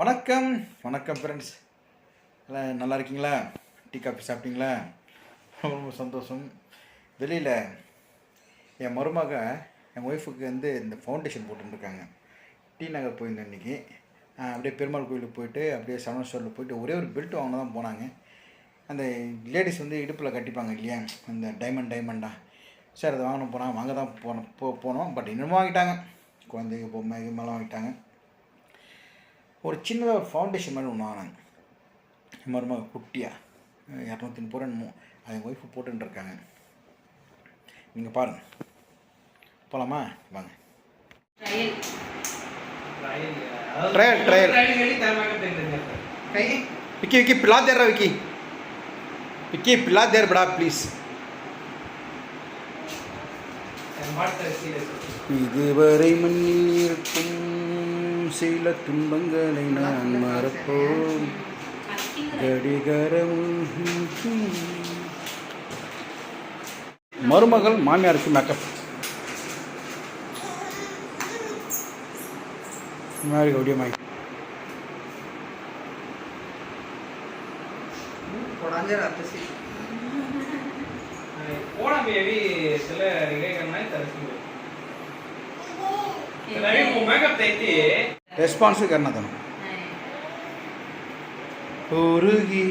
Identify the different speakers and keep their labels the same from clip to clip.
Speaker 1: வணக்கம் வணக்கம் ஃப்ரெண்ட்ஸ் எல்லாம் நல்லா இருக்கீங்களா? டீ காஃபி சாப்பிட்டீங்களா? ரொம்ப சந்தோஷம். வெளியில் என் மருமக என் ஒய்ஃபுக்கு வந்து இந்த ஃபவுண்டேஷன் போட்டுருக்காங்க டி நகர் போயிருந்தேன் இன்றைக்கி அப்படியே பெருமாள் கோயிலுக்கு போயிட்டு அப்படியே சரவண ஸ்டோரில் போயிட்டு ஒரே ஒரு பெல்ட் வாங்க தான் போனாங்க. அந்த லேடிஸ் வந்து இடுப்பில் கட்டிப்பாங்க இல்லையா? அந்த டைமண்ட் டைமண்டா சரி அதை வாங்கணும் போனால் வாங்க தான் போனோம் போ போனோம். பட் இன்னும் வாங்கிட்டாங்க. குழந்தைங்க பொம்மை கிம்மெல்லாம் வாங்கிட்டாங்க. ஒரு சின்னதாக ஒரு ஃபவுண்டேஷன் மாதிரி ஒன்று வாங்கினாங்க மருமக குட்டியாக இரநூத்தி முப்பது ரூபா அது என் ஒய்ஃபு போட்டுன்னு இருக்காங்க. நீங்கள் பாருங்கள் போகலாமா வாங்க. Trial, trial. விக்கி விக்கி பில்லா தேர்றா விக்கி. விக்கி பில்லா தேர் படா ப்ளீஸ் இதுவரை மண்ணில் இருக்கும் சில துன்பங்களை நான் மறப்போம். கடிகரம் மருமகள் மாமியாருக்கு மேக்கப். மாதிரி
Speaker 2: தைத்தி
Speaker 1: రెస్పాన్స్ కన్నతను உருகி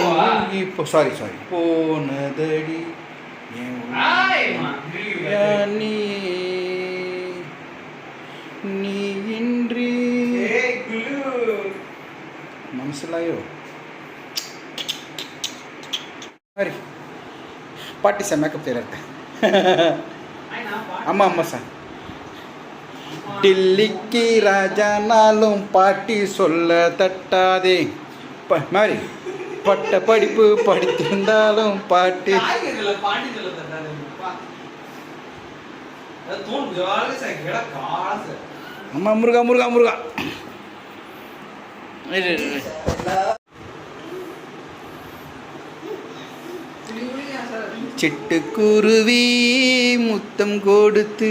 Speaker 1: உருகி சாரி சாரி போனதடி நீ இன்றி மனசிலாயோ சாரி பாட்டி சார்
Speaker 2: மேக்கப் தெரியாத
Speaker 1: ஆமாம் ஆமாம் சார் டில்லிக்கு ராஜானாலும் பாட்டி சொல்ல தட்டாதே. மாதிரி பட்ட படிப்பு படித்திருந்தாலும் பாட்டி. அம்மா முருகா முருகா முருகா. சிட்டுக்குருவி முத்தம் கொடுத்து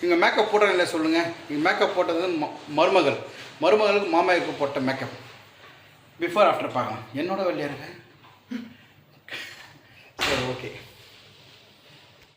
Speaker 1: நீங்கள் மேக்கப் போட்ட இல்லை சொல்லுங்கள் நீங்கள் மேக்கப் போட்டது ம மருமகள். மருமகளுக்கு மாமாவுக்கு போட்ட மேக்கப் பிஃபோர் ஆஃப்டர் பார்க்கலாம் என்னோட வெளியே இருக்க? சரி ஓகே